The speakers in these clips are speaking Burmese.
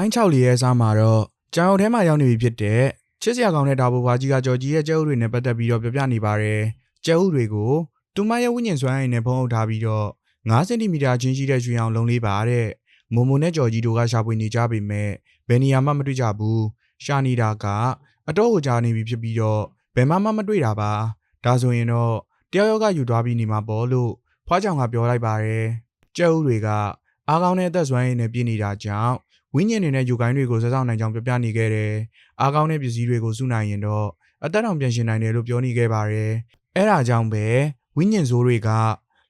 ပိုင်း6လေးရဲ့အစားမှာတော့ကြောင်ရုံထဲမှာရောက်နေပြီဖြစ်တဲ့ချစ်စရာကောင်းတဲ့ဒါဘူဘွားကြီးကကြော်ကြီးရဲ့ကျဲဥတွေနဲ့ပတ်သက်ပြီးတော့ပြောပြနေပါတယ်ကျဲဥတွေကိုတူမရဲ့ဝိညာဉ်စွမ်းရည်နဲ့ဖုံးအုပ်ထားပြီးတော့9စင်တီမီတာချင်းရှိတဲ့ရွှေအောင်လုံးလေးပါတဲ့မုံမုံနဲ့ကြော်ကြီးတို့ကရှာဖွေနေကြပေမဲ့ဘယ်နေရာမှမတွေ့ကြဘူးရှာနေတာကအတော့ကိုကြားနေပြီဖြစ်ပြီးတော့ဘယ်မှမမတွေ့တာပါဒါဆိုရင်တော့တယောက်ယောက်ကယူသွားပြီးနေမှာပေါ့လို့ဖွားကြောင်ကပြောလိုက်ပါတယ်ကျဲဥတွေကအားကောင်းတဲ့အသက်စွမ်းရည်နဲ့ပြည့်နေတာကြောင့် ဝိညာဉ်တွေနဲ့ယူကိုင်းတွေကိုဆက်ဆောင်နိုင်ကြောင်းပြောပြနေခဲ့တယ်။အားကောင်းတဲ့ပစ္စည်းတွေကိုစုနိုင်ရင်တော့အသက်တောင်ပြန်ရှင်နိုင်တယ်လို့ပြောနေခဲ့ပါတယ်။အဲဒါကြောင့်ပဲဝိညာဉ်ဇိုးတွေက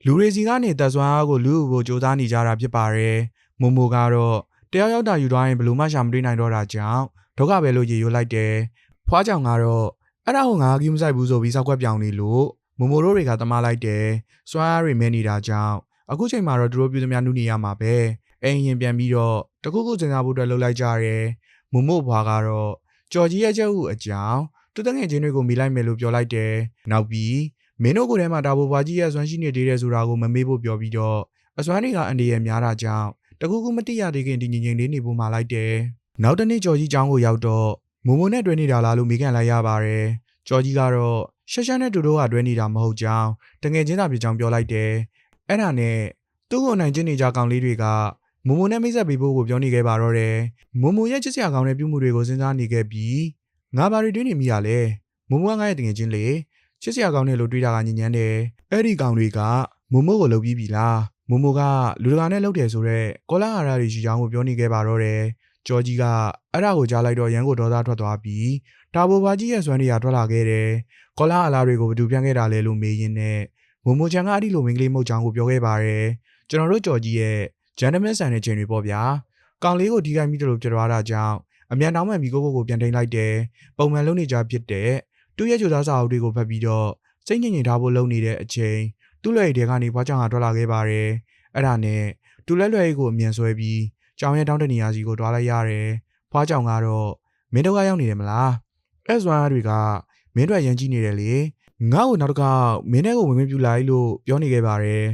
လူတွေစီကနေသက်စွမ်းအားကိုလူ့ကိုစူးစမ်းနေကြတာဖြစ်ပါတယ်။မုံမိုကတော့တယောက်ယောက်တာယူသွားရင်ဘယ်လို့မှရှာမတွေ့နိုင်တော့တာကြောင့်ဒုက္ခပဲလို့ရေရွတ်လိုက်တယ်။ဖွားကြောင်ကတော့အဲ့ဒါကိုငါကီးမဆိုင်ဘူးဆိုပြီးစောက်ကွက်ပြောင်နေလို့မုံမိုတို့တွေကတမလိုက်တယ်။စွမ်းအားတွေမဲနေတာကြောင့်အခုချိန်မှာတော့သူတို့ပြည်သူများနုနေရမှာပဲ။ အိမ်ရင်ပြန်ပြီးတော့တခုခုစဉ်းစားဖို့အတွက်လှုပ်လိုက်ကြတယ်။မုံမို့ဘွားကတော့ကြော်ကြီးရဲ့ချက်ဥအကြောင်းသူတငယ်ချင်းတွေကိုမိလိုက်မယ်လို့ပြောလိုက်တယ်။နောက်ပြီးမင်းတို့ကိုယ်ထဲမှာဒါဘိုဘွားကြီးရဲ့အစွမ်းရှိနေသေးတယ်ဆိုတာကိုမမေ့ဖို့ပြောပြီးတော့အစွမ်းတွေကအန်ဒီရဲ့များတာကြောင့်တခုခုမတိရသေးခင်ဒီငင်ငင်လေးနေဖို့မှလိုက်တယ်။နောက်တစ်နေ့ကြော်ကြီးကျောင်းကိုရောက်တော့မုံမုံနဲ့တွဲနေတာလားလို့မိကန်လိုက်ရပါတယ်။ကြော်ကြီးကတော့ရှက်ရှက်နဲ့တူတို့ကတွဲနေတာမဟုတ်ကြောင်းတငယ်ချင်းသာဖြစ်ကြောင်းပြောလိုက်တယ်။အဲ့ဒါနဲ့သူ့ကိုနိုင်ချင်းနေကြကောင်လေးတွေက မုံမုံနဲ့မိတ်ဆက်ပေးဖို့ကိုပြောနေခဲ့ပါတော့တယ်။မုံမုံရဲ့ချစ်စရာကောင်းတဲ့ပြုမှုတွေကိုစဉ်းစားနေခဲ့ပြီးငါဘာတွေတွေးနေမိရလဲ။မုံမုံကငါရဲ့တငယ်ချင်းလေချစ်စရာကောင်းတဲ့လို့တွေးတာကညဉ့်ညမ်းတယ်။အဲ့ဒီကောင်တွေကမုံမုံကိုလှုပ်ပြီးပြီလား။မုံမုံကလူတကာနဲ့လှုပ်တယ်ဆိုတော့ကောလာဟာရတွေရှိချောင်းကိုပြောနေခဲ့ပါတော့တယ်။ကျော်ကြီးကအဲ့ဒါကိုကြားလိုက်တော့ရန်ကိုဒေါသထွက်သွားပြီးတာဘိုဘာကြီးရဲ့စွမ်းတွေကထွက်လာခဲ့တယ်။ကောလာဟာလာတွေကိုဘယ်သူပြန်ခဲ့တာလဲလို့မေးရင်းနဲ့မုံမုံချန်ကအဲ့ဒီလိုမင်းကလေးမဟုတ်ချောင်းကိုပြောခဲ့ပါတယ်။ကျွန်တော်တို့ကျော်ကြီးရဲ့ ဂျန်နမန်ဆန်တဲ့ချိန်တွေပေါ့ဗျာကောင်လေးကိုဒီကိုင်းပြီးတလို့ပြသွားတာကြောင့်အမြန်တောင်းမှန်ပြီးကိုကိုကိုပြန်ထိန်လိုက်တယ်ပုံမှန်လုံးနေကြဖြစ်တဲ့သူ့ရဲ့ကြိုးစားစာအုပ်တွေကိုဖတ်ပြီးတော့စိတ်ညစ်ညစ်ထားဖို့လုပ်နေတဲ့အချိန်သူ့လွယ်ရည်တွေကနေဘွားချောင်ကထွက်လာခဲ့ပါတယ်အဲ့ဒါနဲ့သူ့လက်လွယ်ရည်ကိုအမြန်ဆွဲပြီးကြောင်ရဲ့တောင်းတနေရာစီကိုတွားလိုက်ရတယ်ဘွားချောင်ကတော့မင်းတို့ကရောက်နေတယ်မလားအဲ့စွမ်းအားတွေကမင်းတို့ရန်ကြည့်နေတယ်လေငါ့ကိုနောက်တစ်ခါမင်းတဲ့ကိုဝင်ဝင်ပြူလိုက်လို့ပြောနေခဲ့ပါတယ်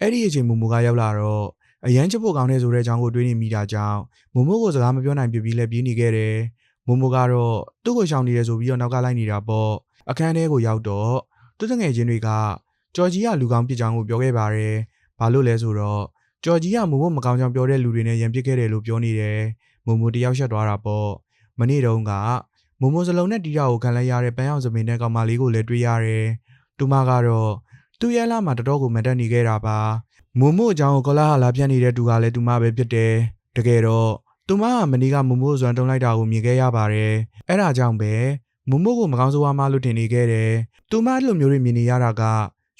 အဲ့ဒီအချိန်မူမူကရောက်လာတော့ အရန်ချစ်ဖို့ကောင်းတဲ့ဆိုတဲ့အကြောင်းကိုတွေးနေမိတာကြောင့်မမို့ကိုစကားမပြောနိုင်ပြပြီးလဲပြေးနေခဲ့တယ်။မမို့ကတော့သူ့ကိုရှောင်နေတယ်ဆိုပြီးတော့နောက်ကလိုက်နေတာပေါ့။အခန်းထဲကိုရောက်တော့သူ့တငယ်ချင်းတွေကကြော်ကြီးကလူကောင်းပြစ်ကြောင်းကိုပြောခဲ့ပါတယ်။ဘာလို့လဲဆိုတော့ကြော်ကြီးကမမို့မကောင်းကြောင်ပြောတဲ့လူတွေနဲ့ရန်ပစ်ခဲ့တယ်လို့ပြောနေတယ်။မမို့တယောက်ရှက်သွားတာပေါ့။မနေ့တုန်းကမမို့စလုံးနဲ့တီးတာကိုခံလိုက်ရတဲ့ပန်းအောင်စပင်နဲ့ကောင်မလေးကိုလည်းတွေ့ရတယ်။သူမကတော့ သူ့ရဲ့လာမှာတတော်ကိုမတက်နေခဲ့တာပါ။မုံမို့အကြောင်းကိုကလာဟာလာပြတ်နေတဲ့သူကလည်းသူမပဲဖြစ်တယ်။တကယ်တော့သူမကမနီကမုံမို့ဇွမ်းတုံးလိုက်တာကိုမြင်ခဲ့ရပါတယ်။အဲ့ဒါကြောင့်ပဲမုံမို့ကိုမကောင်းဆိုးဝါးမှလို့ထင်နေခဲ့တယ်။သူမအဲ့လိုမျိုးတွေမြင်နေရတာက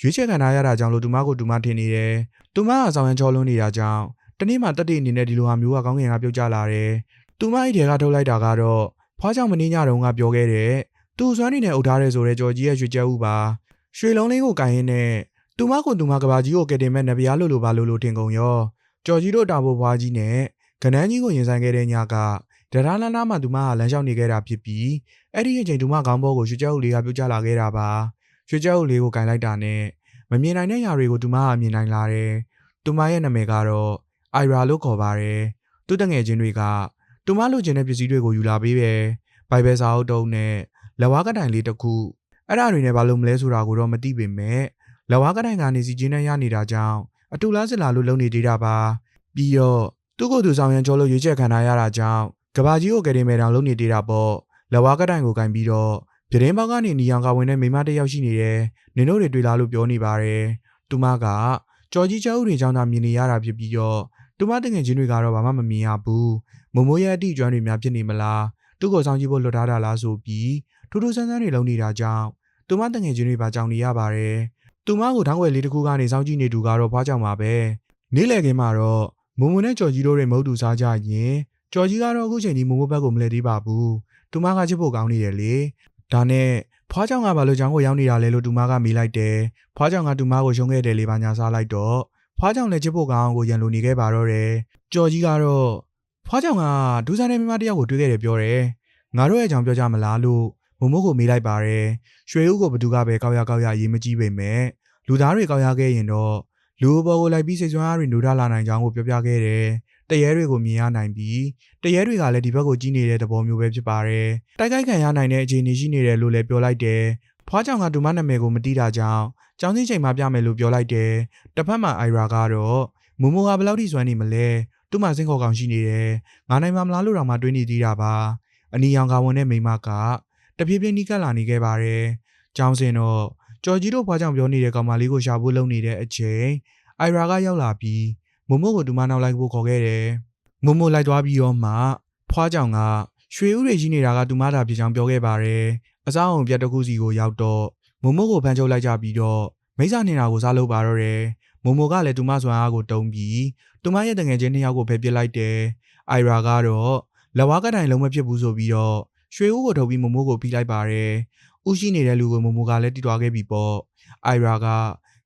ရွေးချယ်ခံထားရတာကြောင့်လို့သူမကိုသူမထင်နေတယ်။သူမကဆောင်ရန်ချောလွန်းနေတာကြောင့်တနေ့မှတက်တဲ့အနေနဲ့ဒီလိုဟာမျိုးကကောင်းကင်ကပြုတ်ကျလာတယ်။သူမအဲ့ဒီကထုတ်လိုက်တာကတော့ဖွားကြောင့်မင်းညတုန်းကပြောခဲ့တဲ့သူ့စွမ်းနေနဲ့အုပ်ထားတဲ့ဆိုတဲ့ကြော်ကြီးရဲ့ရွှေကြက်ဥပါ ရွှေလုံးလေးကိုကင်ရင်းနဲ့သူမကိုသူမကဘာကြီးကိုကယ်တင်မဲ့နဗျာလို့လို့ပါလို့လို့ထင်ကုန်ရောကြော်ကြီးတို့တာဖို့ဘွားကြီးနဲ့ကနန်းကြီးကိုရင်ဆိုင်ခဲ့တဲ့ညကဒရာလာလာမှသူမကလမ်းလျှောက်နေခဲ့တာဖြစ်ပြီးအဲ့ဒီအချိန်သူမခေါင်းဘောကိုရွှေကြောက်လေးကပြုတ်ကျလာခဲ့တာပါရွှေကြောက်လေးကိုကင်လိုက်တာနဲ့မမြင်နိုင်တဲ့ຢာတွေကိုသူမကမြင်နိုင်လာတယ်သူမရဲ့နာမည်ကတော့အိုင်ရာလို့ခေါ်ပါတယ်သူတငယ်ချင်းတွေကသူမလိုချင်တဲ့ပစ္စည်းတွေကိုယူလာပေးပဲဘိုင်ဘယ်စာအုပ်တုံးနဲ့လက်ဝါးကတိုင်လေးတစ်ခု အဲ့ဒါတွေနဲ့ဘာလို့မလဲဆိုတာကိုတော့မသိပေမဲ့လက်ဝါးကတိုင်ကနေစီချင်းနဲ့ရနေတာကြောင့်အတူလားစစ်လာလို့လုံနေသေးတာပါပြီးတော့သူ့ကိုယ်သူဆောင်ရန်ကျော်လို့ရွေးချက်ခံထားရတာကြောင့်ကဘာကြီးကိုကယ်တင်မဲ့တောင်လုံနေသေးတာပေါ့လက်ဝါးကတိုင်ကိုကင်ပြီးတော့ပြတင်းပေါက်ကနေနီအောင်ကဝင်တဲ့မိန်းမတစ်ယောက်ရှိနေတယ်နင်တို့တွေတွေ့လားလို့ပြောနေပါတယ်သူမကကြော်ကြီးကျောက်ဥတွေကြောင့်သာမြင်နေရတာဖြစ်ပြီးတော့သူမတငယ်ချင်းတွေကတော့ဘာမှမမြင်ရဘူးမမိုးရဲ့အတိအကျွမ်းတွေများဖြစ်နေမလားသူ့ကိုဆောင်ကြည့်ဖို့လွတ်ထားတာလားဆိုပြီးထူးထူးဆန်းဆန်းတွေလုံနေတာကြောင့် သူမတငယ်ချင်းတွေပါကြောင်နေရပါတယ်သူမကိုထောင်းွယ်လေးတစ်ခုကနေစောင်းကြည့်နေသူကတော့ဖွားကြောင်ပါပဲနေ့လည်ခင်းမှာတော့မုံမုံနဲ့ကြော်ကြီးတို့တွေမဟုတ်သူစားကြရင်ကြော်ကြီးကတော့အခုချိန်ဒီမုံမုံဘက်ကိုမလဲသေးပါဘူးသူမကချစ်ဖို့ကောင်းနေတယ်လေဒါနဲ့ဖွားကြောင်ကဘာလို့ကြောင်ကိုရောက်နေတာလဲလို့သူမကမေးလိုက်တယ်ဖွားကြောင်ကသူမကိုရှုံးခဲ့တယ်လေပါညာစားလိုက်တော့ဖွားကြောင်လည်းချစ်ဖို့ကောင်းအောင်ကိုရန်လိုနေခဲ့ပါတော့တယ်ကြော်ကြီးကတော့ဖွားကြောင်ကဒူးစားတဲ့မိမတစ်ယောက်ကိုတွေ့ခဲ့တယ်ပြောတယ်ငါတို့ရဲ့ကြောင်ပြောကြမလားလို့ မုံမို့ကိုမေးလိုက်ပါတယ်ရွှေဦးကိုဘသူကပဲကောက်ရကောက်ရရေးမကြည့်ပေမဲ့လူသားတွေကောက်ရခဲ့ရင်တော့လူအပေါ်ကိုလိုက်ပြီးစိတ်ဆွမ်းအားတွေနှိုးထလာနိုင်ကြောင်းကိုပြောပြခဲ့တယ်။တတရဲတွေကိုမြင်ရနိုင်ပြီးတရဲတွေကလည်းဒီဘက်ကိုကြည့်နေတဲ့သဘောမျိုးပဲဖြစ်ပါတယ်တိုက်ခိုက်ခံရနိုင်တဲ့အခြေအနေရှိနေတယ်လို့လည်းပြောလိုက်တယ်ဖွားကြောင်ကဒူမနာမည်ကိုမတိတာကြောင့်ကျောင်းစင်းချိန်မှာပြမယ်လို့ပြောလိုက်တယ်တစ်ဖက်မှာအိုင်ရာကတော့မူမိုကဘယ်လောက်ထိစွမ်းနေမလဲသူ့မှာစင်ခေါ်ကောင်ရှိနေတယ်ငါနိုင်မှာမလားလို့တော့မှတွေးနေသေးတာပါအနီရောင်ကဝင်တဲ့မိန်းမက တပြေးပြေးနီးကပ်လာနေခဲ့ပါတယ်ကျောင်းစင်းတော့ကျော်ကြီးတို့ဖွားကြောင်ပြောနေတဲ့ကောင်မလေးကိုရှာဖို့လုပ်နေတဲ့အချိန်အိုင်ရာကရောက်လာပြီးမမို့ကိုဒူမနောက်လိုက်ဖို့ခေါ်ခဲ့တယ်မမို့လိုက်သွားပြီးတော့မှဖွားကြောင်ကရွှေဥတွေကြီးနေတာကဒူမတာဖြစ်ကြောင်းပြောခဲ့ပါတယ်အစားအောင်ပြတ်တစ်ခုစီကိုရောက်တော့မမို့ကိုဖမ်းချုပ်လိုက်ကြပြီးတော့မိစ္ဆာနေတာကိုစားလုပ်ပါတော့တယ်မမိုကလည်းဒူမဆွမ်းအားကိုတုံးပြီးဒူမရဲ့တငယ်ချင်းနှစ်ယောက်ကိုဖယ်ပစ်လိုက်တယ်အိုင်ရာကတော့လက်ဝါးကတိုင်လုံးမဖြစ်ဘူးဆိုပြီးတော့ ရွှေဦးကိုထုတ်ပြီးမမိုးကိုပြီးလိုက်ပါတယ်။ဥရှိနေတဲ့လူကိုမမိုးကလည်းတီးသွားခဲ့ပြီပေါ့။အိုင်ရာက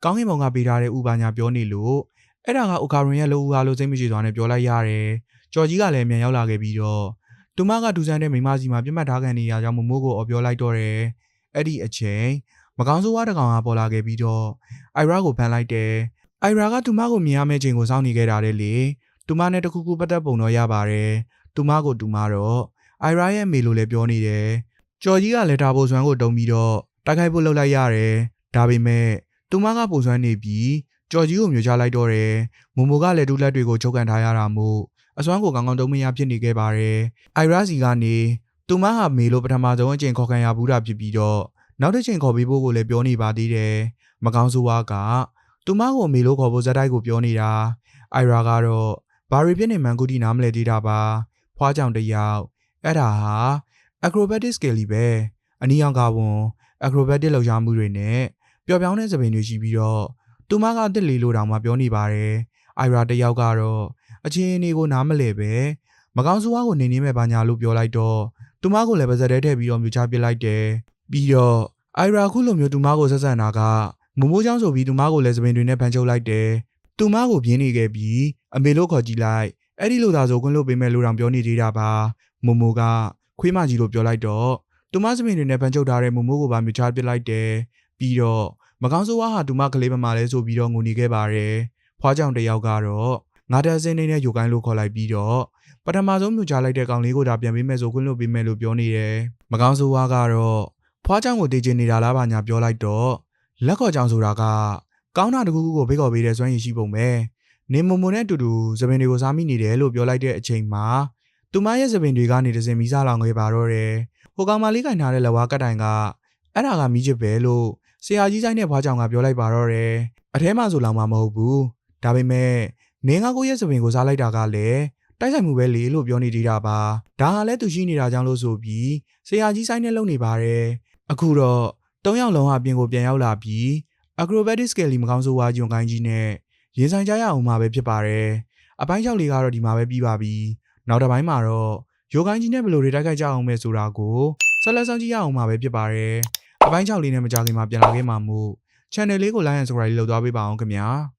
ကောင်းကင်ဘုံကပေးထားတဲ့ဥပါညာပြောနေလို့အဲ့ဒါကအိုကာရင်ရဲ့လူဦးကားလို့စိတ်မရှိသွားနဲ့ပြောလိုက်ရတယ်။ကြော်ကြီးကလည်းမြန်ရောက်လာခဲ့ပြီးတော့တူမကဒူဆန်းတဲ့မိန်းမစီမှာပြတ်မှတ်ထားခံနေရကြောင်းမမိုးကိုအော်ပြောလိုက်တော့တယ်။အဲ့ဒီအချိန်မကောင်းဆိုးဝါးတစ်ကောင်ကပေါ်လာခဲ့ပြီးတော့အိုင်ရာကိုဖမ်းလိုက်တယ်။အိုင်ရာကတူမကိုမြင်ရမယ့်ချိန်ကိုစောင့်နေခဲ့တာလေလေ။တူမနဲ့တခုခုပတ်သက်ပုံတော့ရပါတယ်။တူမကိုတူမတော့ အိုင်ရာရဲ့မေလို့လည်းပြောနေတယ်။ကြော်ကြီးကလည်းဒါပိုစွမ်းကိုတုံးပြီးတော့တိုက်ခိုက်ဖို့လှုပ်လိုက်ရတယ်။ဒါပေမဲ့တူမကပိုစွမ်းနေပြီးကြော်ကြီးကိုမျိုးချလိုက်တော့တယ်။မမိုကလည်းဒူးလက်တွေကိုချုပ်ကန်ထားရတာမို့အစွမ်းကိုကောင်းကောင်းတုံးမရဖြစ်နေခဲ့ပါတယ်။အိုင်ရာစီကနေတူမဟာမေလို့ပထမဆုံးအချိန်ခေါ်ခံရဘူးတာဖြစ်ပြီးတော့နောက်တစ်ချိန်ခေါ်ပေးဖို့ကိုလည်းပြောနေပါသေးတယ်။မကောင်းဆိုးဝါးကတူမကိုမေလို့ခေါ်ဖို့ဇက်တိုက်ကိုပြောနေတာ။အိုင်ရာကတော့ဘာရီဖြစ်နေမှန်ကူတီနားမလဲသေးတာပါ။ဖွားကြောင်တစ်ယောက် အဲ့ဒါဟာ acrobatic skill ပဲအနီးအောင်ကဝန် acrobatic လှုပ်ရှားမှုတွေနဲ့ပျော်ပြောင်းတဲ့သပင်တွေရှိပြီးတော့တူမကအသက်လေးလို့တောင်မှပြောနေပါတယ်အိုင်ရာတယောက်ကတော့အချင်းအနေကိုနားမလဲပဲမကောင်းဆိုးဝါးကိုနေနေမဲ့ပါညာလို့ပြောလိုက်တော့တူမကိုလည်းပါဇက်တဲထည့်ပြီးတော့မြူချပစ်လိုက်တယ်ပြီးတော့အိုင်ရာခုလိုမျိုးတူမကိုဆက်ဆံတာကမမိုးချောင်းဆိုပြီးတူမကိုလည်းသပင်တွေနဲ့ဖန်ချုပ်လိုက်တယ်တူမကိုပြင်းနေခဲ့ပြီးအမေလို့ခေါ်ကြည့်လိုက်အဲ့ဒီလိုသာဆိုခွင့်လို့ပေးမယ်လို့တောင်ပြောနေသေးတာပါ မမိုကခွေးမကြီးလို့ပြောလိုက်တော့တူမစပင်တွေနဲ့ဖန်ချုပ်ထားတဲ့မမိုကိုပါမြချပစ်လိုက်တယ်ပြီးတော့မကောင်းဆိုးဝါးဟာတူမကလေးမမလဲဆိုပြီးတော့ငိုနေခဲ့ပါတယ်ဖွားကြောင်တယောက်ကတော့ငါတက်စင်းနေနဲ့ယူကိုင်းလို့ခေါ်လိုက်ပြီးတော့ပထမဆုံးမြချလိုက်တဲ့ကောင်လေးကိုဒါပြန်ပေးမယ်ဆိုခွင့်လို့ပေးမယ်လို့ပြောနေတယ်မကောင်းဆိုးဝါးကတော့ဖွားကြောင်ကိုတေးချင်နေတာလားပါညာပြောလိုက်တော့လက်ခေါ်ကြောင်ဆိုတာကကောင်းတာတခုခုကိုဘေးခေါ်ပေးတဲ့စွမ်းရည်ရှိပုံပဲနေမုံမုံနဲ့အတူတူသပင်တွေကိုစားမိနေတယ်လို့ပြောလိုက်တဲ့အချိန်မှာ သူမရဲ့သပင်တွေကနေတစင်မီးစားလောင်ခဲ့ပါတော့တယ်ဟိုကောင်မလေးကင်ထားတဲ့လက်ဝါးကတိုင်ကအဲ့ဒါကမီးချစ်ပဲလို့ဆရာကြီးဆိုင်နဲ့ဘွားကြောင်ကပြောလိုက်ပါတော့တယ်အထဲမှာဆိုလောင်မှမဟုတ်ဘူးဒါပေမဲ့နင်းငါကိုရဲ့သပင်ကိုစားလိုက်တာကလည်းတိုက်ဆိုင်မှုပဲလေလို့ပြောနေသေးတာပါဒါကလည်းသူရှိနေတာကြောင့်လို့ဆိုပြီးဆရာကြီးဆိုင်နဲ့လုံနေပါတယ်အခုတော့၃ယောက်လုံးဟာပြင်ကိုပြန်ရောက်လာပြီး acrobatic skill မကောင်းဆိုးဝါးဂျွန်ကိုင်းကြီးနဲ့ရင်ဆိုင်ကြရအောင်မှာပဲဖြစ်ပါတယ်။အပိုင်း၆လေးကတော့ဒီမှာပဲပြီးပါပြီ။ နောက်တစ်ပိုင်းမှာတော့ရိုကိုင်းကြီးနဲ့ဘယ်လိုတွေတိုက်ခိုက်ကြအောင်မဲဆိုတာကိုဆက်လက်ဆောင်ကြည့်ရအောင်မှာပဲဖြစ်ပါတယ်။အပိုင်း၆လေးနဲ့မကြခင်မှာပြန်လာခဲ့မှာမို့ channel လေးကို like and subscribe လုပ်သွားပေးပါအောင်ခင်ဗျာ။